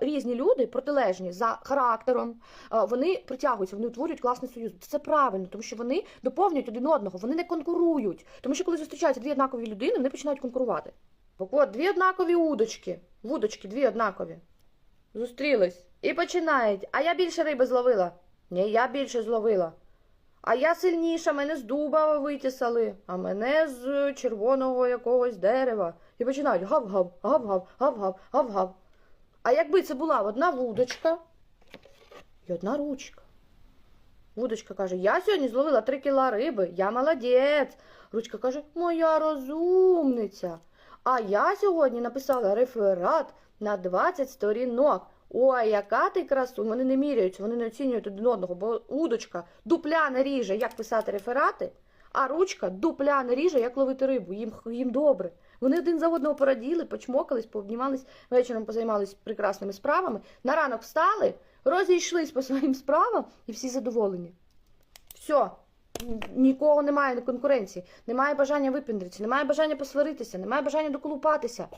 різні люди, протилежні за характером, вони притягуються, вони утворюють класний союз. Це правильно, тому що вони доповнюють один одного, вони не конкурують. Тому що коли зустрічаються дві однакові людини, вони починають конкурувати. Так от, дві однакові удочки, вудочки, дві однакові. Зустрілись і починають. А я більше риби зловила. Ні, я більше зловила. А я сильніша, мене з дуба витісали, а мене з червоного якогось дерева. І починають гав-гав, гав-гав, гав-гав, гав-гав. А якби це була одна вудочка і одна ручка. Вудочка каже: Я сьогодні зловила три кіла риби, я молодець. Ручка каже, моя розумниця. А я сьогодні написала реферат на 20 сторінок. Ой, яка ти красу! Вони не міряються, вони не оцінюють один одного, бо удочка дупля не ріже, як писати реферати, а ручка дупля не ріже, як ловити рибу. Їм, їм добре. Вони один за одного пораділи, почмокались, пообнімались, вечором позаймались прекрасними справами. На ранок встали, розійшлись по своїм справам і всі задоволені. Все. Нікого немає конкуренції, немає бажання випіндритися, немає бажання посваритися, немає бажання доколупатися.